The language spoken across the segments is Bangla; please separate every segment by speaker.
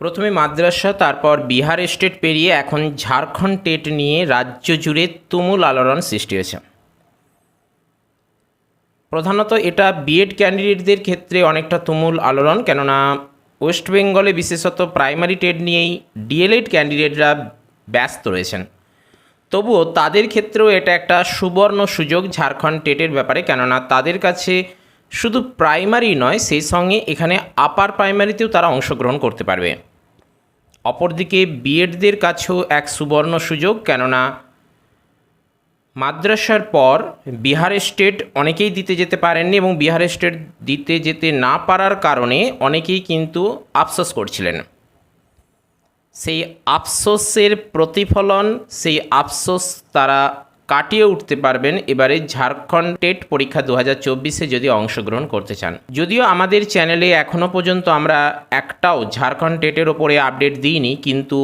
Speaker 1: প্রথমে মাদ্রাসা, তারপর বিহার স্টেট পেরিয়ে এখন ঝাড়খণ্ড টেট নিয়ে রাজ্য জুড়ে তুমুল আলোড়ন সৃষ্টি হয়েছে। প্রধানত এটা বিএড ক্যান্ডিডেটদের ক্ষেত্রে অনেকটা তুমুল আলোড়ন, কেননা ওয়েস্ট বেঙ্গলে বিশেষত প্রাইমারি টেট নিয়েই ডিএলএড ক্যান্ডিডেটরা ব্যস্ত রয়েছেন। তবুও তাদের ক্ষেত্রেও এটা একটা সুবর্ণ সুযোগ ঝাড়খণ্ড টেটের ব্যাপারে, কেননা তাদের কাছে শুধু প্রাইমারি নয়, সেই সঙ্গে এখানে আপার প্রাইমারিতেও তারা অংশগ্রহণ করতে পারবে। অপরদিকে বিএডদের কাছেও এক সুবর্ণ সুযোগ, কেননা মাদ্রাসার পর বিহার স্টেট অনেকেই দিতে যেতে পারেননি এবং বিহার স্টেট দিতে যেতে না পারার কারণে অনেকেই কিন্তু আফসোস করছিলেন। সেই আফসোসের প্রতিফলন, সেই আফসোস তারা কাটিয়ে উঠতে পারবেন এবারে ঝাড়খণ্ড টেট পরীক্ষা দু হাজার যদি অংশগ্রহণ করতে চান। যদিও আমাদের চ্যানেলে এখনও পর্যন্ত আমরা একটাও ঝাড়খণ্ড টেটের ওপরে আপডেট দিইনি, কিন্তু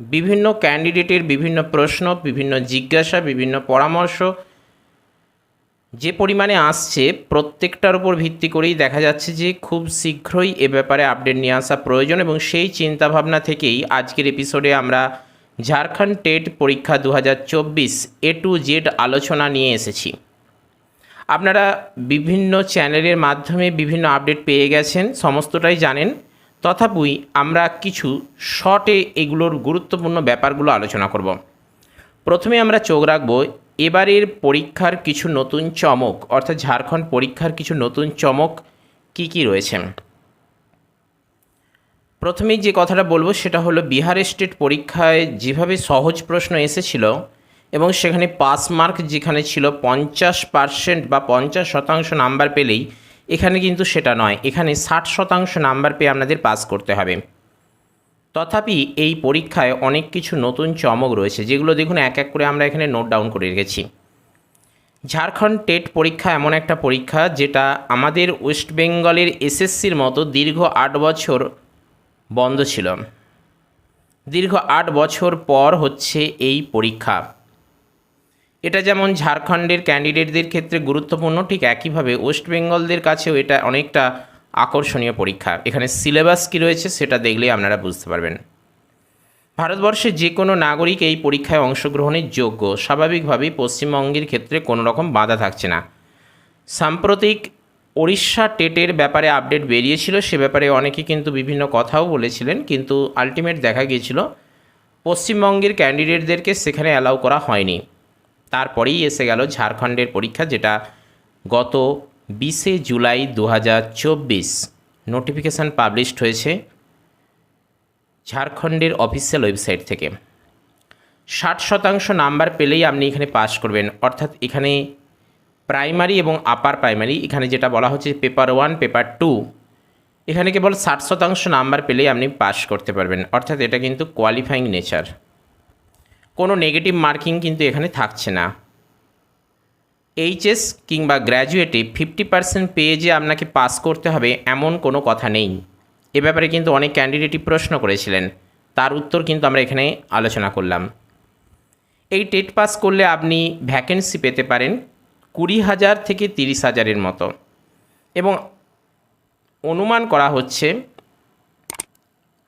Speaker 1: বিভিন্ন ক্যান্ডিডেটের বিভিন্ন প্রশ্ন, বিভিন্ন জিজ্ঞাসা, বিভিন্ন পরামর্শ যে পরিমাণে আসছে প্রত্যেকটার উপর ভিত্তি করেই দেখা যাচ্ছে যে খুব শীঘ্রই এ ব্যাপারে আপডেট নিয়ে আসা প্রয়োজন এবং সেই চিন্তাভাবনা থেকেই আজকের এপিসোডে আমরা ঝাড়খণ্ড টেট পরীক্ষা দু হাজার চব্বিশ এ টু জেড আলোচনা নিয়ে এসেছি। আপনারা বিভিন্ন চ্যানেলের মাধ্যমে বিভিন্ন আপডেট পেয়ে গেছেন, সমস্তটাই জানেন। তথাপি আমরা কিছু শর্টে এগুলোর গুরুত্বপূর্ণ ব্যাপারগুলো আলোচনা করব। প্রথমে আমরা চোখ রাখব, এবারের পরীক্ষার কিছু নতুন চমক, অর্থাৎ ঝাড়খণ্ড পরীক্ষার কিছু নতুন চমক কি কি রয়েছে? প্রথমেই যে কথাটা বলব সেটা হলো বিহার স্টেট পরীক্ষায় যেভাবে সহজ প্রশ্ন এসেছিল এবং সেখানে পাস মার্ক যেখানে ছিল পঞ্চাশ পার্সেন্ট বা পঞ্চাশ শতাংশ নাম্বার পেলেই এখানে কিন্তু সেটা নয়। এখানে ষাট শতাংশ নাম্বার পেয়ে আপনাদের পাস করতে হবে। তথাপি এই পরীক্ষায় অনেক কিছু নতুন চমক রয়েছে, যেগুলো দেখুন এক এক করে আমরা এখানে নোট ডাউন করে রেখেছি। ঝাড়খণ্ড টেট পরীক্ষা এমন একটা পরীক্ষা যেটা আমাদের ওয়েস্ট বেঙ্গলের এসএসসির মতো দীর্ঘ আট বছর বন্ধ ছিল। দীর্ঘ আট বছর পর হচ্ছে এই পরীক্ষা। এটা যেমন ঝাড়খণ্ডের ক্যান্ডিডেটদের ক্ষেত্রে গুরুত্বপূর্ণ, ঠিক একইভাবে ওয়েস্ট বেঙ্গলদের কাছেও এটা অনেকটা আকর্ষণীয় পরীক্ষা। এখানে সিলেবাস কী রয়েছে সেটা দেখলেই আপনারা বুঝতে পারবেন। ভারতবর্ষে যে কোনো নাগরিক এই পরীক্ষায় অংশগ্রহণের যোগ্য। স্বাভাবিকভাবেই পশ্চিমবঙ্গের ক্ষেত্রে কোনো রকম বাধা থাকছে না। সাম্প্রতিক ওড়িশা টেটের ব্যাপারে আপডেট বেরিয়েছিল, সে ব্যাপারে অনেকে কিন্তু বিভিন্ন কথাও বলেছিলেন, কিন্তু আলটিমেট দেখা গিয়েছিল, পশ্চিমবঙ্গের ক্যান্ডিডেটদেরকে সেখানে অ্যালাউ করা হয়নি। তারপরেই এসে গেল ঝাড়খণ্ডের পরীক্ষা, যেটা গত বিশে জুলাই দু হাজার চব্বিশ নোটিফিকেশান পাবলিশড হয়েছে ঝাড়খণ্ডের অফিসিয়াল ওয়েবসাইট থেকে। ষাট শতাংশ নাম্বার পেলেই আপনি এখানে পাস করবেন, অর্থাৎ এখানে প্রাইমারি এবং আপার প্রাইমারি, এখানে যেটা বলা হচ্ছে পেপার ওয়ান, পেপার টু, এখানে কেবল ষাট শতাংশ নাম্বার পেলেই আপনি পাস করতে পারবেন। অর্থাৎ এটা কিন্তু কোয়ালিফাইং নেচার কোনো নেগেটিভ মার্কিং কিন্তু এখানে থাকছে না। এইচএস কিংবা গ্র্যাজুয়েটে ফিফটি পার্সেন্ট পেয়ে যে আপনাকে পাস করতে হবে এমন কোনো কথা নেই। এ ব্যাপারে কিন্তু অনেক ক্যান্ডিডেটই প্রশ্ন করেছিলেন। তার উত্তর কিন্তু আমরা এখানে আলোচনা করলাম। এই টেট পাস করলে আপনি ভ্যাকেন্সি পেতে পারেন। কুড়ি হাজার থেকে তিরিশ হাজারের মতো। এবং অনুমান করা হচ্ছে,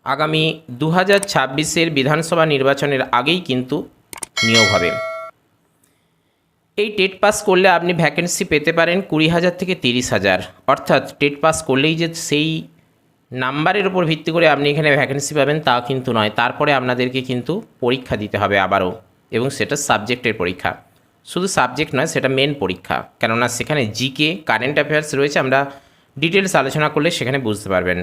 Speaker 1: আগামী দু হাজার ছাব্বিশের বিধানসভা নির্বাচনের আগেই কিন্তু নিয়োগ হবে। এই টেট পাস করলে আপনি ভ্যাকেন্সি পেতে পারেন কুড়ি হাজার থেকে তিরিশ হাজার। অর্থাৎ টেট পাস করলেই যে সেই নাম্বারের উপর ভিত্তি করে আপনি এখানে ভ্যাকেন্সি পাবেন তা কিন্তু নয়। তারপরে আপনাদেরকে কিন্তু পরীক্ষা দিতে হবে আবারও। এবং সেটা সাবজেক্টের পরীক্ষা। শুধু সাবজেক্ট নয়, সেটা মেন পরীক্ষা। কেননা সেখানে জিকে কারেন্ট অ্যাফেয়ার্স রয়েছে, আমরা ডিটেলস আলোচনা করলে সেখানে বুঝতে পারবেন।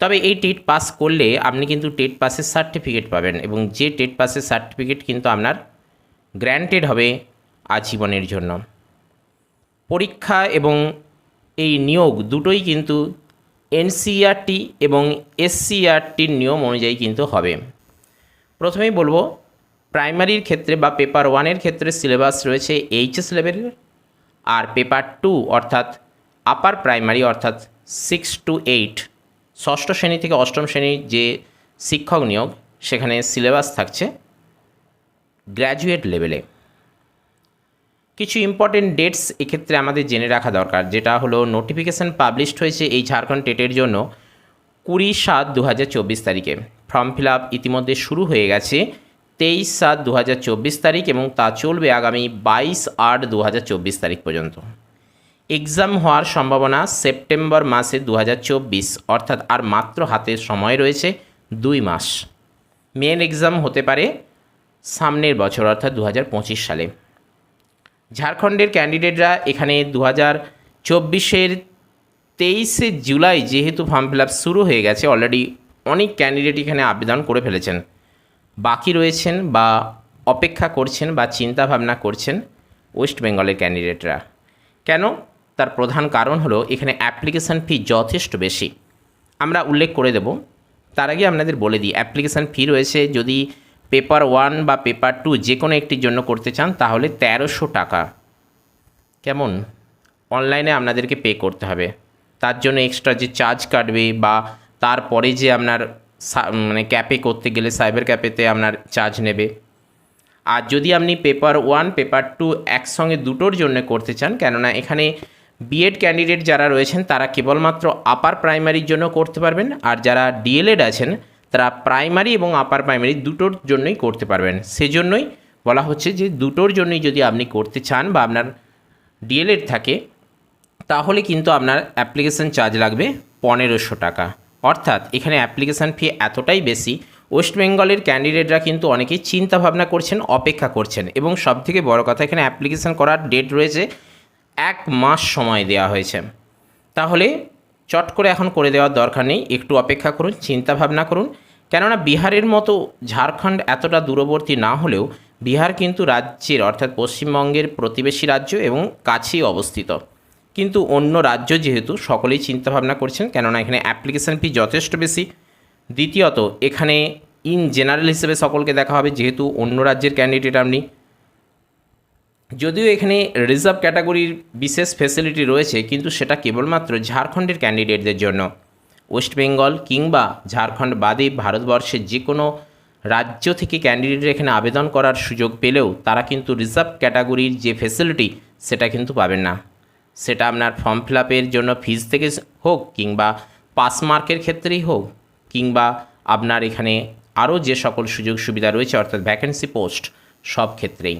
Speaker 1: তবে এই টেট পাস করলে আপনি কিন্তু টেট পাসের সার্টিফিকেট পাবেন এবং যে টেট পাসের সার্টিফিকেট কিন্তু আপনার গ্র্যান্টেড হবে আজীবনের জন্য। পরীক্ষা এবং এই নিয়োগ দুটোই কিন্তু এনসিআরটি এবং এসসিআরটির নিয়ম অনুযায়ী কিন্তু হবে। প্রথমেই বলব প্রাইমারির ক্ষেত্রে বা পেপার ওয়ানের ক্ষেত্রে সিলেবাস রয়েছে এইচএস লেভেলের আর পেপার টু অর্থাৎ আপার প্রাইমারি অর্থাৎ সিক্স টু এইট, ষষ্ঠ শ্রেণি থেকে অষ্টম শ্রেণির যে শিক্ষক নিয়োগ, সেখানে সিলেবাস থাকছে গ্র্যাজুয়েট লেভেলে। কিছু ইম্পর্টেন্ট ডেটস এক্ষেত্রে আমাদের জেনে রাখা দরকার, যেটা হলো নোটিফিকেশান পাবলিশড হয়েছে এই ঝাড়খণ্ড টেটের জন্য কুড়ি সাত দু হাজার চব্বিশ তারিখে। ফর্ম ফিল আপ ইতিমধ্যে শুরু হয়ে গেছে। তেইশ সাত দু তারিখ এবং তা চলবে আগামী বাইশ আট দু তারিখ পর্যন্ত। এক্সাম হওয়ার সম্ভাবনা সেপ্টেম্বর মাসে দু হাজার চব্বিশ, অর্থাৎ আর মাত্র হাতে সময় রয়েছে দুই মাস। মেন এক্সাম হতে পারে সামনের বছর, অর্থাৎ দু হাজার পঁচিশ সালে। ঝাড়খণ্ডের ক্যান্ডিডেটরা এখানে দু হাজার চব্বিশের তেইশে জুলাই যেহেতু ফর্ম ফিল শুরু হয়ে গেছে, অলরেডি অনেক ক্যান্ডিডেট এখানে আবেদন করে ফেলেছেন। বাকি রয়েছেন বা অপেক্ষা করছেন বা চিন্তা ভাবনা করছেন ওয়েস্ট বেঙ্গলের ক্যান্ডিডেটরা। কেন? তার প্রধান কারণ হলো এখানে অ্যাপ্লিকেশান ফি যথেষ্ট বেশি। আমরা উল্লেখ করে দেব। তার আগে আপনাদের বলে দিই, অ্যাপ্লিকেশান ফি রয়েছে যদি পেপার ওয়ান বা পেপার টু যে কোনো একটির জন্য করতে চান, তাহলে তেরোশো টাকা। কেমন? অনলাইনে আপনাদেরকে পে করতে হবে। তার জন্য এক্সট্রা যে চার্জ কাটবে বা তারপরে যে আপনার মানে ক্যাপে করতে গেলে সাইবার ক্যাপেতে আপনার চার্জ নেবে। আর যদি আপনি পেপার ওয়ান পেপার টু একসঙ্গে দুটোর জন্য করতে চান, কেননা এখানে বিএড ক্যান্ডিডেট যারা রয়েছেন, তারা কেবলমাত্র আপার প্রাইমারির জন্য করতে পারবেন, আর যারা ডিএলএড আছেন, তারা প্রাইমারি এবং আপার প্রাইমারি দুটোর জন্যই করতে পারবেন। সেজন্যই বলা হচ্ছে যে দুটোর জন্যই যদি আপনি করতে চান বা আপনার ডিএলএড থাকে, তাহলে কিন্তু আপনার অ্যাপ্লিকেশন চার্জ লাগবে পনেরোশো টাকা। অর্থাৎ এখানে অ্যাপ্লিকেশান ফি এতটাই বেশি ওয়েস্ট বেঙ্গলের ক্যান্ডিডেটরা কিন্তু অনেকেই চিন্তা ভাবনা করছেন, অপেক্ষা করছেন এবং সবথেকে বড় কথা এখানে অ্যাপ্লিকেশান করার ডেট রয়েছে এক মাস সময় দেওয়া হয়েছে। তাহলে চট করে এখন করে দেওয়ার দরকার নেই, একটু অপেক্ষা করুন চিন্তা ভাবনা করুন। কেননা বিহারের মতো ঝাড়খণ্ড এতটা দূরবর্তী না হলেও বিহার কিন্তু রাজ্যের অর্থাৎ পশ্চিমবঙ্গের প্রতিবেশী রাজ্য এবং কাছেই অবস্থিত। কিন্তু অন্য রাজ্য যেহেতু সকলেই চিন্তাভাবনা করছেন, কেননা এখানে অ্যাপ্লিকেশান ফি যথেষ্ট বেশি। দ্বিতীয়ত, এখানে ইন জেনারেল হিসেবে সকলকে দেখা হবে, যেহেতু অন্য রাজ্যের ক্যান্ডিডেট আপনি। যদিও এখানে রিজার্ভ ক্যাটাগরির বিশেষ ফেসিলিটি রয়েছে, কিন্তু সেটা কেবলমাত্র ঝাড়খণ্ডের ক্যান্ডিডেটদের জন্য। ওয়েস্ট বেঙ্গল কিংবা ঝাড়খণ্ড বাদে ভারতবর্ষের যে কোনো রাজ্য থেকে ক্যান্ডিডেট এখানে আবেদন করার সুযোগ পেলেও, তারা কিন্তু রিজার্ভ ক্যাটাগরির যে ফেসিলিটি সেটা কিন্তু পাবেন না। সেটা আপনার ফর্ম ফিল জন্য ফিজ থেকে হোক কিংবা পাস মার্কের ক্ষেত্রেই হোক কিংবা আপনার এখানে আরও যে সকল সুযোগ সুবিধা রয়েছে, অর্থাৎ ভ্যাকেন্সি পোস্ট সব ক্ষেত্রেই।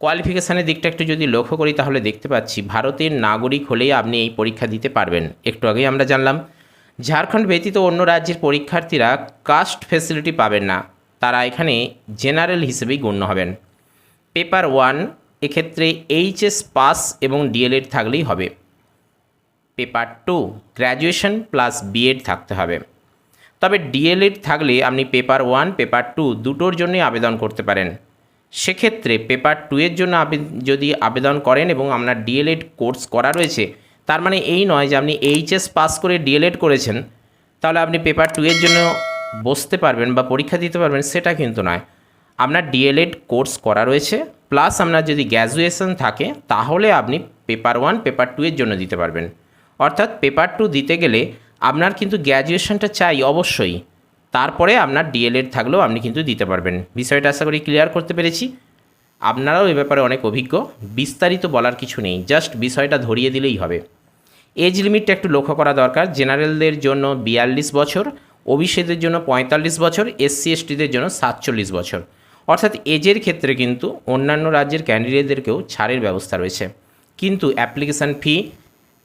Speaker 1: কোয়ালিফিকেশানের দিকটা একটু যদি লক্ষ্য করি, তাহলে দেখতে পাচ্ছি ভারতের নাগরিক হলেই আপনি এই পরীক্ষা দিতে পারবেন। একটু আগেই আমরা জানলাম, ঝাড়খণ্ড ব্যতীত অন্য রাজ্যের পরীক্ষার্থীরা কাস্ট ফেসিলিটি পাবেন না। তারা এখানে জেনারেল হিসেবেই গণ্য হবেন। পেপার ওয়ান এক্ষেত্রে এইচএস পাস এবং ডিএলএড থাকলেই হবে। Paper two graduation plus BEd থাকতে হবে। তবে ডিএলএড থাকলে আপনি পেপার ওয়ান পেপার টু দুটোর জন্যই আবেদন করতে পারেন। সেক্ষেত্রে পেপার টু এর জন্য যদি আবেদন করেন এবং আপনার ডিএলএড কোর্স করা রয়েছে, তার মানে এই নয় যে আপনি এইচএস পাস করে ডিএলএড করেছেন, তাহলে আপনি পেপার টু এর জন্য বসতে পারবেন বা পরীক্ষা দিতে পারবেন, সেটা কিন্তু নয়। আপনার ডিএলএড কোর্স করা রয়েছে প্লাস আপনার যদি গ্র্যাজুয়েশন থাকে, তাহলে আপনি পেপার ওয়ান, পেপার টু এর জন্য দিতে পারবেন। অর্থাৎ পেপার টু দিতে গেলে আপনার কিন্তু গ্র্যাজুয়েশনটা চাই অবশ্যই। তারপরে আপনার ডিএলএড থাকলেও আপনি কিন্তু দিতে পারবেন। বিষয়টা আশা করি ক্লিয়ার করতে পেরেছি। আপনারাও এ ব্যাপারে অনেক অভিজ্ঞ। বিস্তারিত বলার কিছু নেই জাস্ট বিষয়টা ধরিয়ে দিলেই হবে। এজ লিমিটটা একটু লক্ষ্য করা দরকার। জেনারেলদের জন্য বিয়াল্লিশ বছর ওবিসিদের জন্য পঁয়তাল্লিশ বছর এসসি এসটিদের জন্য সাতচল্লিশ বছর। অর্থাৎ এজের ক্ষেত্রে কিন্তু অন্যান্য রাজ্যের ক্যান্ডিডেটদেরকেও ছাড়ের ব্যবস্থা রয়েছে। কিন্তু application fee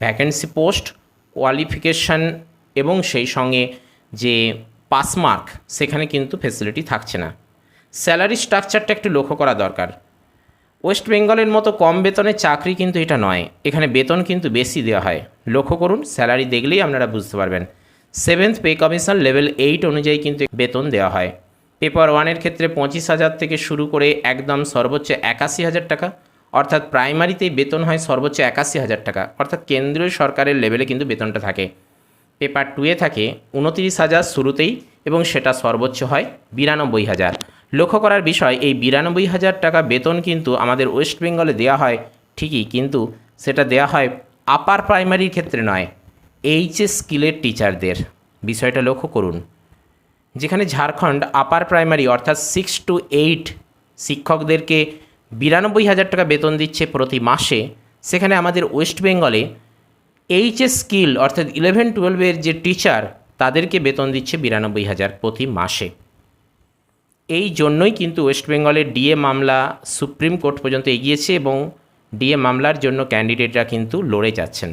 Speaker 1: vacancy post qualification এবং সেই সঙ্গে যে পাস মার্ক সেখানে কিন্তু ফেসিলিটি থাকছে না। স্যালারি স্ট্রাকচারটা একটু লক্ষ্য করা দরকার। ওয়েস্ট বেঙ্গলের মতো কম বেতনের চাকরি কিন্তু এটা নয়, এখানে বেতন কিন্তু বেশি দেওয়া হয়। লক্ষ্য করুন স্যালারি দেখলেই আপনারা বুঝতে পারবেন। Seventh pay commission level eight অনুযায়ী কিন্তু বেতন দেওয়া হয়। পেপার ওয়ানের ক্ষেত্রে পঁচিশ হাজার থেকে শুরু করে একদম সর্বোচ্চ একাশি হাজার টাকা, অর্থাৎ প্রাইমারিতেই বেতন হয় সর্বোচ্চ একাশি হাজার টাকা, অর্থাৎ কেন্দ্রীয় সরকারের লেভেলে কিন্তু বেতনটা থাকে। পেপার টুয়ে থাকে উনতিরিশ হাজার শুরুতেই এবং সেটা সর্বোচ্চ হয় বিরানব্বই হাজার। লক্ষ্য করার বিষয়, এই বিরানব্বই হাজার টাকা বেতন কিন্তু আমাদের ওয়েস্ট বেঙ্গলে দেওয়া হয় ঠিকই, কিন্তু সেটা দেওয়া হয় আপার প্রাইমারির ক্ষেত্রে নয়, এইচএস স্কিলের টিচারদের। বিষয়টা লক্ষ্য করুন। যেখানে ঝাড়খণ্ড আপার প্রাইমারি অর্থাৎ সিক্স টু এইট শিক্ষকদেরকে বিরানব্বই হাজার টাকা বেতন দিচ্ছে প্রতি মাসে, সেখানে আমাদের ওয়েস্ট বেঙ্গলে এইচএস স্কিল অর্থাৎ ইলেভেন টুয়েলভের যে টিচার তাদেরকে বেতন দিচ্ছে বিরানব্বই হাজার প্রতি মাসে। এই জন্যই কিন্তু ওয়েস্ট বেঙ্গলের ডিএ মামলা সুপ্রিম কোর্ট পর্যন্ত এগিয়েছে এবং ডিএ মামলার জন্য ক্যান্ডিডেটরা কিন্তু লড়ে যাচ্ছেন।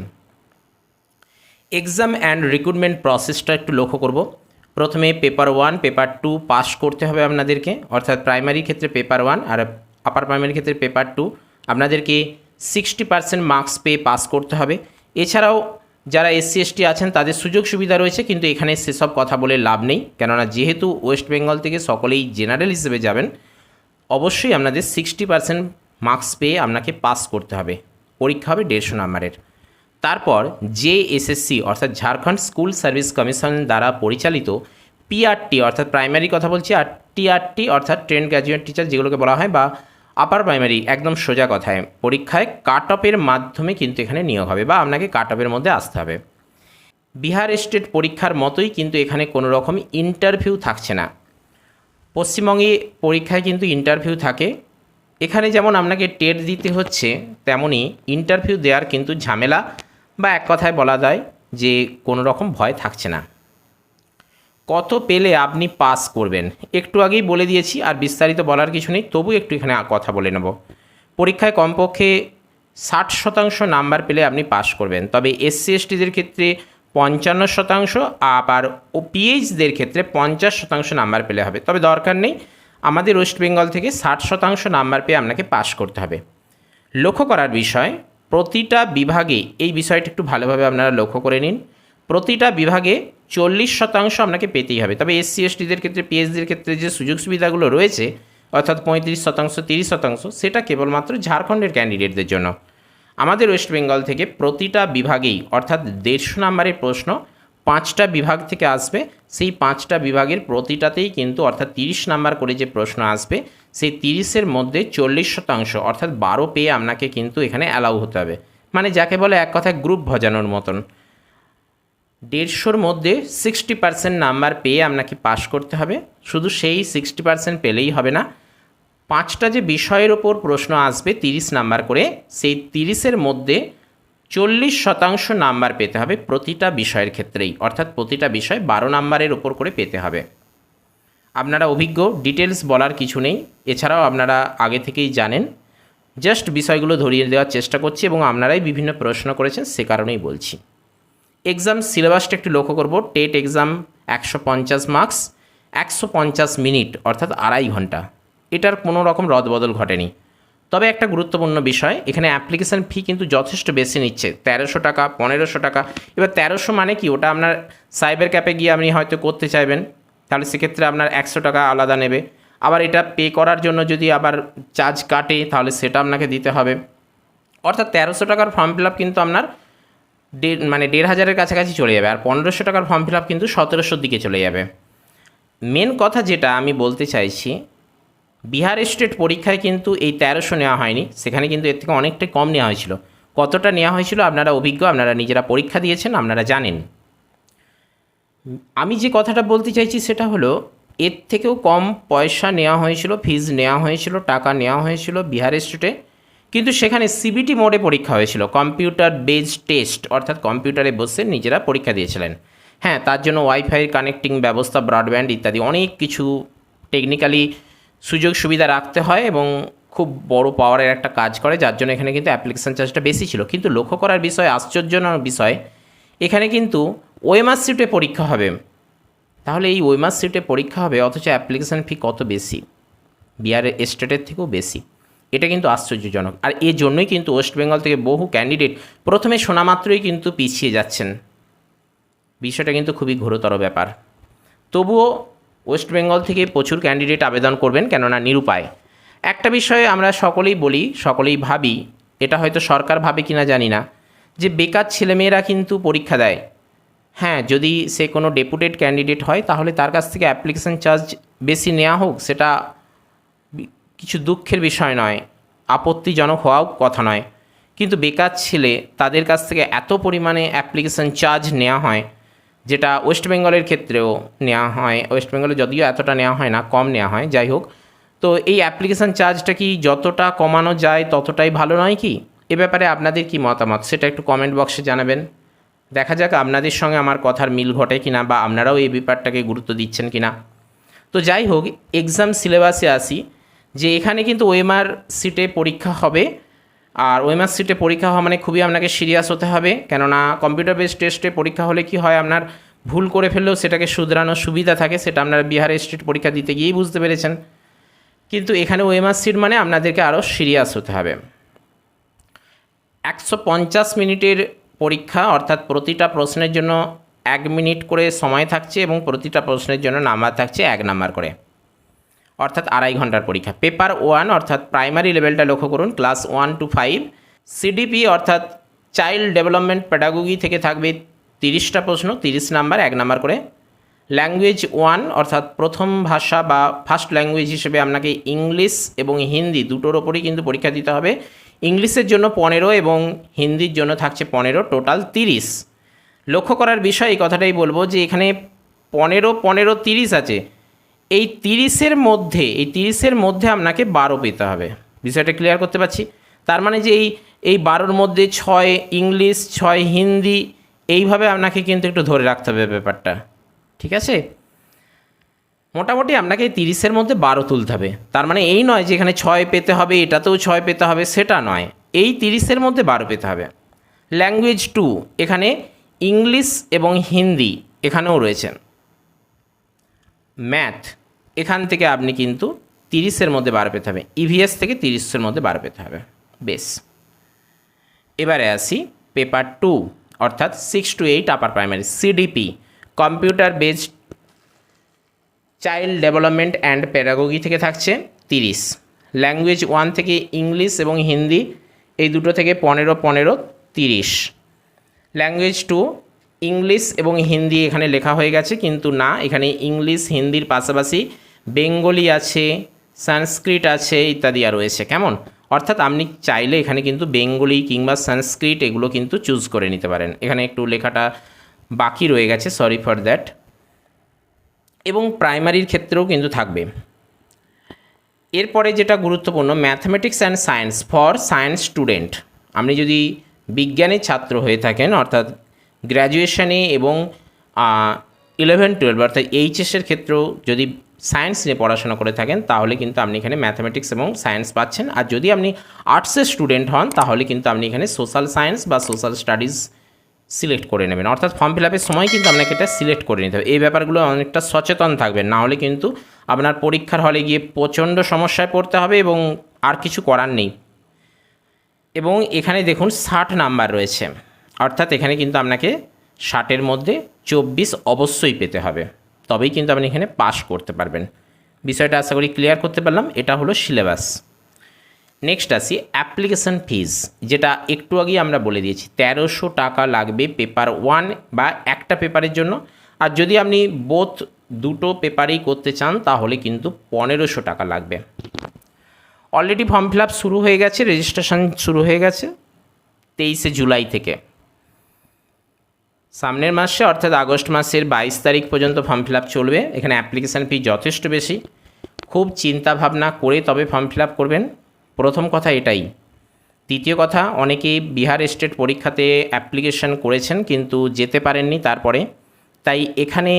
Speaker 1: এক্সাম অ্যান্ড রিক্রুটমেন্ট প্রসেসটা একটু লক্ষ্য করব। প্রথমে paper one paper two pass করতে হবে আপনাদেরকে। অর্থাৎ প্রাইমারি ক্ষেত্রে পেপার ওয়ান আর আপার প্রাইমারি ক্ষেত্রে পেপার টু আপনাদেরকে সিক্সটি পার্সেন্ট মার্কস পেয়ে পাস করতে হবে। এছাড়াও যারা এসসি এসটি আছেন, তাদের সুযোগ সুবিধা রয়েছে, কিন্তু এখানে সেসব কথা বলে লাভ নেই। কেননা যেহেতু ওয়েস্ট বেঙ্গল থেকে সকলেই জেনারেল হিসেবে যাবেন, অবশ্যই আপনাদের সিক্সটি পার্সেন্ট মার্কস পেয়ে আপনাকে পাস করতে হবে। পরীক্ষা হবে দেড়শো নাম্বারের তারপর যে এসএসসি অর্থাৎ ঝাড়খণ্ড স্কুল সার্ভিস কমিশন দ্বারা পরিচালিত পিআরটি অর্থাৎ প্রাইমারি কথা বলছি, আর টিআরটি অর্থাৎ ট্রেন গ্র্যাজুয়েট টিচার যেগুলোকে বলা হয়, বা আপার প্রাইমারি একদম সোজা কথায়। পরীক্ষায় কাট অফের মাধ্যমে কিন্তু এখানে নিয়োগ হবে, বা আপনাকে কাট অফের মধ্যে আসতে হবে। বিহার স্টেট পরীক্ষার মতোই কিন্তু এখানে কোনো রকম ইন্টারভিউ থাকছে না। পশ্চিমবঙ্গে পরীক্ষায় কিন্তু ইন্টারভিউ থাকে। এখানে যেমন আপনাকে টেট দিতে হচ্ছে তেমনই ইন্টারভিউ দেওয়ার কিন্তু ঝামেলা। বা এক কথায় বলা যায় যে কোনো রকম ভয় থাকছে না। কত পেলে আপনি পাস করবেন? একটু আগেই বলে দিয়েছি আর বিস্তারিত বলার কিছু নেই, তবু একটু এখানে কথা বলে নেব। পরীক্ষায় কমপক্ষে ষাট শতাংশ নাম্বার পেলে আপনি পাস করবেন, তবে এসসি এসটিদের ক্ষেত্রে পঞ্চান্ন শতাংশ আবার ও পিএইচদের ক্ষেত্রে পঞ্চাশ শতাংশ নাম্বার পেলে হবে। তবে দরকার নেই, আমাদের ওয়েস্ট বেঙ্গল থেকে ষাট শতাংশ নাম্বার পেয়ে আপনাকে পাস করতে হবে। লক্ষ্য করার বিষয় প্রতিটা বিভাগে এই বিষয়টা একটু ভালোভাবে আপনারা লক্ষ্য করে নিন। প্রতিটা বিভাগে চল্লিশ শতাংশ আপনাকে পেতেই হবে। তবে এসসি, এসটিদের ক্ষেত্রে, পিএইচডির ক্ষেত্রে যে সুযোগ সুবিধাগুলো রয়েছে, অর্থাৎ পঁয়ত্রিশ শতাংশ, তিরিশ শতাংশ, সেটা কেবলমাত্র ঝাড়খণ্ডের ক্যান্ডিডেটদের জন্য। আমাদের ওয়েস্ট বেঙ্গল থেকে প্রতিটা বিভাগেই, অর্থাৎ দেড়শো নাম্বারের প্রশ্ন, পাঁচটা বিভাগ থেকে আসবে। সেই পাঁচটা বিভাগের প্রতিটাতেই কিন্তু, অর্থাৎ তিরিশ নাম্বার করে যে প্রশ্ন আসবে সেই তিরিশের মধ্যে চল্লিশ শতাংশ, অর্থাৎ বারো পেয়ে আপনাকে কিন্তু এখানে অ্যালাউ হতে হবে। মানে যাকে বলে এক কথায় গ্রুপ ভজানোর মতন। দেড়শোর মধ্যে সিক্সটি পার্সেন্ট নাম্বার পেয়ে আপনাকে পাস করতে হবে। শুধু সেই সিক্সটি পার্সেন্ট পেলেই হবে না। পাঁচটা যে বিষয়ের ওপর প্রশ্ন আসবে তিরিশ নাম্বার করে, সেই তিরিশের মধ্যে চল্লিশ শতাংশ নাম্বার পেতে হবে প্রতিটা বিষয়ের ক্ষেত্রেই। অর্থাৎ প্রতিটা বিষয় বারো নাম্বারের ওপর করে পেতে হবে। আপনারা অভিজ্ঞ ডিটেলস বলার কিছু নেই। এছাড়াও আপনারা আগে থেকেই জানেন। জাস্ট বিষয়গুলো ধরিয়ে দেওয়ার চেষ্টা করছি এবং আপনারাই বিভিন্ন প্রশ্ন করেছেন সে কারণেই বলছি। এক্সাম সিলেবাসটা একটু লক্ষ্য করব। টেট এক্সাম একশো পঞ্চাশ মার্কস একশো পঞ্চাশ মিনিট অর্থাৎ আড়াই ঘণ্টা। এটার কোনো রকম রদবদল ঘটেনি। তবে একটা গুরুত্বপূর্ণ বিষয়, এখানে অ্যাপ্লিকেশান ফি কিন্তু যথেষ্ট বেশি নিচ্ছে। তেরোশো টাকা, পনেরোশো টাকা, এবার তেরোশো মানে কি? ওটা আপনার সাইবার ক্যাপে গিয়ে আপনি হয়তো করতে চাইবেন। তাহলে সেক্ষেত্রে আপনার একশো টাকা আলাদা নেবে। আবার এটা পে করার জন্য যদি আবার চার্জ কাটে, তাহলে সেটা আপনাকে দিতে হবে। অর্থাৎ তেরোশো টাকার ফর্ম ফিল আপ কিন্তু আপনার দেড় মানে দেড় হাজারের কাছাকাছি চলে যাবে। আর পনেরোশো টাকার ফর্ম ফিল আপ কিন্তু সতেরোশোর দিকে চলে যাবে। মেন কথা যেটা আমি বলতে চাইছি, বিহার স্টেট পরীক্ষায় কিন্তু এই তেরোশো নেওয়া হয়নি। সেখানে কিন্তু এর থেকে অনেকটাই কম নেওয়া হয়েছিল। কতটা নেওয়া হয়েছিল আপনারা অভিজ্ঞ, আপনারা নিজেরা পরীক্ষা দিয়েছেন, আপনারা জানেন। আমি যে কথাটা বলতে চাইছি সেটা হলো, এর থেকেও কম পয়সা নেওয়া হয়েছিল ফিজ নেওয়া হয়েছিল, টাকা নেওয়া হয়েছিল বিহার স্টেটে। কিন্তু সেখানে সিবিটি মোডে পরীক্ষা হয়েছিল। কম্পিউটার বেজ টেস্ট অর্থাৎ কম্পিউটারে বসে নিজেরা পরীক্ষা দিয়েছিলেন। হ্যাঁ তার জন্য ওয়াইফাই কানেক্টিং ব্যবস্থা ব্রডব্যান্ড ইত্যাদি অনেক কিছু টেকনিক্যালি সুযোগ সুবিধা রাখতে হয় এবং খুব বড় পাওয়ারের একটা কাজ করে, যার জন্য এখানে কিন্তু অ্যাপ্লিকেশান চার্জটা বেশি ছিল। কিন্তু লক্ষ্য করার বিষয়, আশ্চর্যজনক বিষয়, এখানে কিন্তু ওয়েমার সিটে পরীক্ষা হবে। তাহলে এই ওয়েমার সিটে পরীক্ষা হবে, অথচ অ্যাপ্লিকেশান ফি কত বেশি? বিহারের স্টেটের থেকেও বেশি। এটা কিন্তু আশ্চর্যজনক। আর এর জন্যই কিন্তু ওয়েস্ট বেঙ্গল থেকে বহু ক্যান্ডিডেট প্রথমে শোনা মাত্রই কিন্তু পিছিয়ে যাচ্ছেন। বিষয়টা কিন্তু খুবই ঘোরতর ব্যাপার। তবুও ওয়েস্ট বেঙ্গল থেকে প্রচুর ক্যান্ডিডেট আবেদন করবেন, কেননা নিরুপায়। একটা বিষয়ে আমরা সকলেই বলি, সকলেই ভাবি, এটা হয়তো সরকার ভাবে কিনা জানি না, যে বেকার ছেলেমেয়েরা কিন্তু পরীক্ষা দেয়। হ্যাঁ যদি সে কোনো ডেপুটেড ক্যান্ডিডেট হয়, তাহলে তার কাছ থেকে অ্যাপ্লিকেশন চার্জ বেশি নেওয়া হোক, সেটা কিছু দুঃখের বিষয় নয়, আপত্তিজনক হওয়াও কথা নয়। কিন্তু বেকার ছেলে তাদের কাছ থেকে এত পরিমাণে অ্যাপ্লিকেশন চার্জ নেওয়া হয়, যেটা ওয়েস্ট বেঙ্গলের ক্ষেত্রেও নেওয়া হয়, ওয়েস্ট বেঙ্গলে যদিও এতটা নেওয়া হয় না, কম নেওয়া হয়, যাই হোক। তো এই অ্যাপ্লিকেশান চার্জটা কি যতটা কমানো যায় ততটাই ভালো নয় কি? এ ব্যাপারে আপনাদের কি মতামত? সেটা একটু কমেন্ট বক্সে জানাবেন। দেখা যাক আপনাদের সঙ্গে আমার কথার মিল ঘটে কিনা বা আপনারাও এই ব্যাপারটাকে গুরুত্ব দিচ্ছেন কিনা। তো যাই হোক এক্সাম সিলেবাসে আসি, যে এখানে কিন্তু ওএমআর সিটে পরীক্ষা হবে। আর ওএমআর সিটে পরীক্ষা হওয়া মানে খুবই আপনাকে সিরিয়াস হতে হবে। কেননা কম্পিউটার বেস টেস্টে পরীক্ষা হলে কি হয়, আপনার ভুল করে ফেললেও সেটাকে শুধরানোর সুবিধা থাকে, সেটা আপনারা বিহার স্টেট পরীক্ষা দিতে গিয়েই বুঝতে পেরেছেন। কিন্তু এখানে ওএমআর সিট মানে আপনাদেরকে আরও সিরিয়াস হতে হবে। একশো পঞ্চাশ মিনিটের পরীক্ষা, অর্থাৎ প্রতিটা প্রশ্নের জন্য এক মিনিট করে সময় থাকছে এবং প্রতিটা প্রশ্নের জন্য নাম্বার থাকছে এক নাম্বার করে। অর্থাৎ আড়াই ঘণ্টার পরীক্ষা। পেপার ওয়ান, অর্থাৎ প্রাইমারি লেভেলটা লক্ষ্য করুন, class one two five. CDP অর্থাৎ চাইল্ড ডেভেলপমেন্ট প্যাডাগোগি থেকে থাকবে তিরিশটা প্রশ্ন, তিরিশ নাম্বার, এক নাম্বার করে। ল্যাঙ্গুয়েজ ওয়ান, অর্থাৎ প্রথম ভাষা বা ফার্স্ট ল্যাঙ্গুয়েজ হিসেবে আপনাকে ইংলিশ এবং হিন্দি দুটোর ওপরই কিন্তু পরীক্ষা দিতে হবে। ইংলিশের জন্য পনেরো এবং হিন্দির জন্য থাকছে পনেরো, টোটাল তিরিশ। লক্ষ্য করার বিষয় এই কথাটাই বলব যে এখানে পনেরো পনেরো, তিরিশ আছে। এই তিরিশের মধ্যে, এই তিরিশের মধ্যে আপনাকে বারো পেতে হবে। বিষয়টা ক্লিয়ার করতে পারছি? তার মানে যে এই এই বারোর মধ্যে ছয় ইংলিশ, ছয় হিন্দি, এইভাবে আপনাকে কিন্তু একটু ধরে রাখতে হবে ব্যাপারটা। ঠিক আছে? মোটামুটি আপনাকে তিরিশের মধ্যে বারো তুলতে হবে। তার মানে এই নয় যে এখানে ছয় পেতে হবে, এটাতেও ছয় পেতে হবে, সেটা নয়। এই তিরিশের মধ্যে বারো পেতে হবে। ল্যাঙ্গুয়েজ টু এখানে ইংলিশ এবং হিন্দি এখানেও রয়েছেন ম্যাথ এখান থেকে আপনি কিন্তু তিরিশের মধ্যে বার পেতে হবে। ইভিএস থেকে তিরিশের মধ্যে বার পেতে হবে। বেশ। এবারে আসি পেপার টু অর্থাৎ six to eight upper primary CDP computer based child development and pedagogy থেকে থাকছে তিরিশ। ল্যাঙ্গুয়েজ ওয়ান থেকে ইংলিশ এবং হিন্দি, এই দুটো থেকে পনেরো পনেরো তিরিশ। ল্যাঙ্গুয়েজ টু, ইংলিশ এবং হিন্দি এখানে লেখা হয়ে গেছে, কিন্তু না, এখানে ইংলিশ, হিন্দির পাশাপাশি বেঙ্গলি আছে, সংস্কৃত আছে ইত্যাদি আর রয়েছে। কেমন? অর্থাৎ আপনি চাইলে এখানে কিন্তু বেঙ্গলি কিংবা সংস্কৃত এগুলো কিন্তু চুজ করে নিতে পারেন। এখানে একটু লেখাটা বাকি রয়ে গেছে সরি ফর দ্যাট এবং প্রাইমারির ক্ষেত্রেও কিন্তু থাকবে। এরপরে যেটা গুরুত্বপূর্ণ mathematics and science for science student আপনি যদি বিজ্ঞানের ছাত্র হয়ে থাকেন, অর্থাৎ গ্র্যাজুয়েশনে এবং ইলেভেন টুয়েলভ অর্থাৎ এইচএসের ক্ষেত্রেও যদি সায়েন্স নিয়ে পড়াশোনা করে থাকেন, তাহলে কিন্তু আপনি এখানে ম্যাথামেটিক্স এবং সায়েন্স পাচ্ছেন। আর যদি আপনি আর্টসের স্টুডেন্ট হন, তাহলে কিন্তু আপনি এখানে সোশ্যাল সায়েন্স বা সোশ্যাল স্টাডিজ সিলেক্ট করে নেবেন। অর্থাৎ ফর্ম ফিল আপের সময় কিন্তু আপনাকে এটা সিলেক্ট করে নিতে হবে। এই ব্যাপারগুলো অনেকটা সচেতন থাকবেন, না হলে কিন্তু আপনার পরীক্ষার হলে গিয়ে প্রচণ্ড সমস্যায় পড়তে হবে এবং আর কিছু করার নেই। এবং এখানে দেখুন ষাট নাম্বার রয়েছে। অর্থাৎ এখানে কিন্তু আপনাকে ষাটের মধ্যে চব্বিশ অবশ্যই পেতে হবে। তবেই কিন্তু আপনি এখানে পাস করতে পারবেন। বিষয়টা আশা করি ক্লিয়ার করতে পারলাম। এটা হলো সিলেবাস নেক্সট আসি অ্যাপ্লিকেশন ফিজ যেটা একটু আগেই আমরা বলে দিয়েছি। তেরোশো টাকা লাগবে পেপার ওয়ান বা একটা পেপারের জন্য। আর যদি আপনি বোথ দুটো পেপারেই করতে চান, তাহলে কিন্তু পনেরোশো টাকা লাগবে। অলরেডি ফর্ম ফিল শুরু হয়ে গেছে রেজিস্ট্রেশন শুরু হয়ে গেছে তেইশে জুলাই থেকে। সামনের মাসে, অর্থাৎ আগস্ট মাসের বাইশ তারিখ পর্যন্ত ফর্ম ফিল চলবে। এখানে অ্যাপ্লিকেশান ফি যথেষ্ট বেশি। খুব চিন্তা ভাবনা করে তবে ফর্ম ফিল করবেন। প্রথম কথা এটাই। তৃতীয় কথা অনেকেই বিহার স্টেট পরীক্ষাতে অ্যাপ্লিকেশন করেছেন কিন্তু যেতে পারেননি তারপরে। তাই এখানে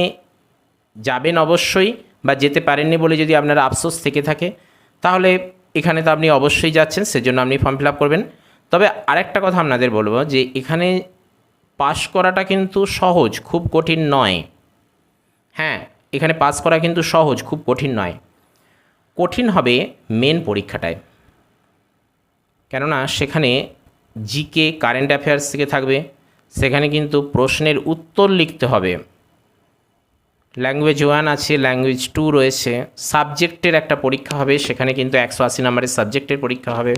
Speaker 1: যাবেন অবশ্যই বা যেতে পারেননি বলে যদি আপনার আফসোস থেকে থাকে, তাহলে এখানে তো আপনি অবশ্যই যাচ্ছেন, সেজন্য আপনি ফর্ম ফিল আপ করবেন। তবে আরেকটা কথা আপনাদের বলব যে এখানে পাশ করাটা কিন্তু সহজ, খুব কঠিন নয়। হ্যাঁ এখানে পাস করা কিন্তু সহজ, খুব কঠিন নয়। কঠিন হবে মেন পরীক্ষাটায়। কেননা সেখানে জিকে কারেন্ট অ্যাফেয়ার্স থেকে থাকবে। সেখানে কিন্তু প্রশ্নের উত্তর লিখতে হবে। ল্যাঙ্গুয়েজ ওয়ান আছে ল্যাঙ্গুয়েজ টু রয়েছে। সাবজেক্টের একটা পরীক্ষা হবে, সেখানে কিন্তু একশো আশি নম্বরের সাবজেক্টের পরীক্ষা হবে।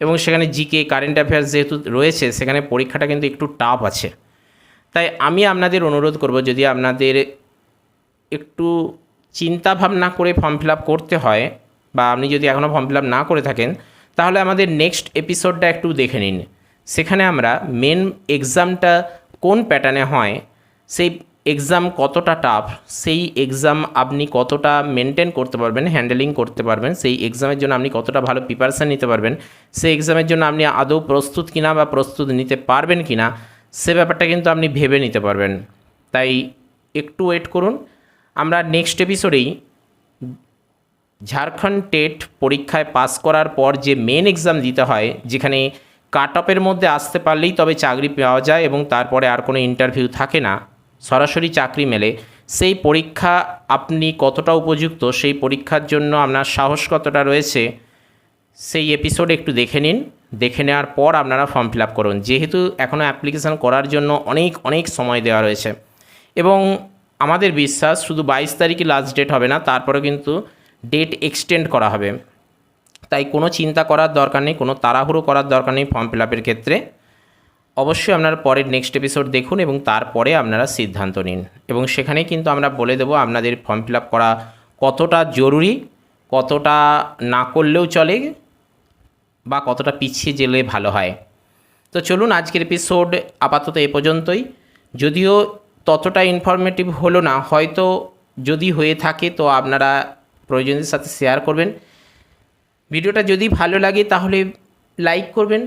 Speaker 1: এবং সেখানে জিকে কারেন্ট অ্যাফেয়ার্স যেহেতু রয়েছে, সেখানে পরীক্ষাটা কিন্তু একটু টাফ আছে। তাই আমি আপনাদের অনুরোধ করব, যদি আপনাদের একটু চিন্তা ভাবনা করে ফর্ম ফিল করতে হয়, বা আপনি যদি এখনও ফর্ম ফিল না করে থাকেন তাহলে আমাদের নেক্সট এপিসোডটা একটু দেখে নিন। সেখানে আমরা মেন এক্সামটা কোন প্যাটার্নে হয়, সেই এক্সাম কতটা টাফ সেই এক্সাম আপনি কতটা মেনটেন করতে পারবেন হ্যান্ডেলিং করতে পারবেন, সেই এক্সামের জন্য আপনি কতটা ভালো প্রিপারেশান নিতে পারবেন, সেই এক্সামের জন্য আপনি আদৌ প্রস্তুত কিনা বা প্রস্তুত নিতে পারবেন কিনা, সে ব্যাপারটা কিন্তু আপনি ভেবে নিতে পারবেন। তাই একটু ওয়েট করুন। আমরা নেক্সট এপিসোডেই ঝাড়খণ্ড টেট পরীক্ষায় পাস করার পর যে মেন এক্সাম দিতে হয়, যেখানে কাট অফের মধ্যে আসতে পারলেই তবে চাকরি পাওয়া যায় এবং তারপরে আর কোনো ইন্টারভিউ থাকে না, সরাসরি চাকরি মেলে। সেই পরীক্ষা আপনি কতটা উপযুক্ত, সেই পরীক্ষার জন্য আপনার সাহস কতটা রয়েছে, সেই এপিসোড একটু দেখে নিন। দেখে নেওয়ার পর আপনারা ফর্ম ফিল আপ করুন। যেহেতু এখনও অ্যাপ্লিকেশান করার জন্য অনেক অনেক সময় দেওয়া রয়েছে। এবং আমাদের বিশ্বাস, শুধু বাইশ তারিখে লাস্ট ডেট হবে না তারপরে কিন্তু ডেট এক্সটেন্ড করা হবে। তাই কোনো চিন্তা করার দরকার নেই, কোনো তাড়াহুড়ো করার দরকার নেই ফর্ম ফিল আপের ক্ষেত্রে। অবশ্যই আপনারা পরের নেক্সট এপিসোড দেখুন এবং তারপরে আপনারা সিদ্ধান্ত নিন। এবং সেখানেই কিন্তু আমরা বলে দেবো আপনাদের ফর্ম ফিল আপ করা কতটা জরুরি, কতটা না করলেও চলে বা কতটা পিছিয়ে গেলে ভালো হয়। তো চলুন আজকের এপিসোড আপাতত এ পর্যন্তই। যদিও ততটা ইনফরমেটিভ হলো না, হয়তো যদি হয়ে থাকে তো আপনারা প্রয়োজনের সাথে শেয়ার করবেন। ভিডিওটা যদি ভালো লাগে তাহলে লাইক করবেন।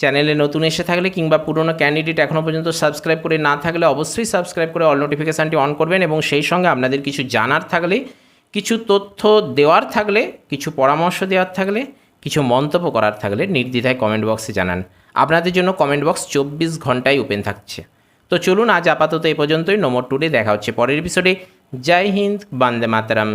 Speaker 1: চ্যানেলে নতুন এসে থাকলে কিংবা পুরনো ক্যান্ডিডেট এখনও পর্যন্ত সাবস্ক্রাইব করে না থাকলে অবশ্যই সাবস্ক্রাইব করে অল নোটিফিকেশানটি অন করবেন এবং সেই সঙ্গে আপনাদের কিছু জানার থাকলে, কিছু তথ্য দেওয়ার থাকলে, কিছু পরামর্শ দেওয়ার থাকলে, কিছু মন্তব্য করার থাকলে নির্দ্বিধায় কমেন্ট বক্সে জানান। আপনাদের জন্য কমেন্ট বক্স চব্বিশ ঘন্টায় ওপেন থাকছে। তো চলুন আজ আপাতত এই পর্যন্তই। নম্বর টুডে দেখা হচ্ছে পরের এপিসোডে জয় হিন্দ, বান্দে মাতারাম।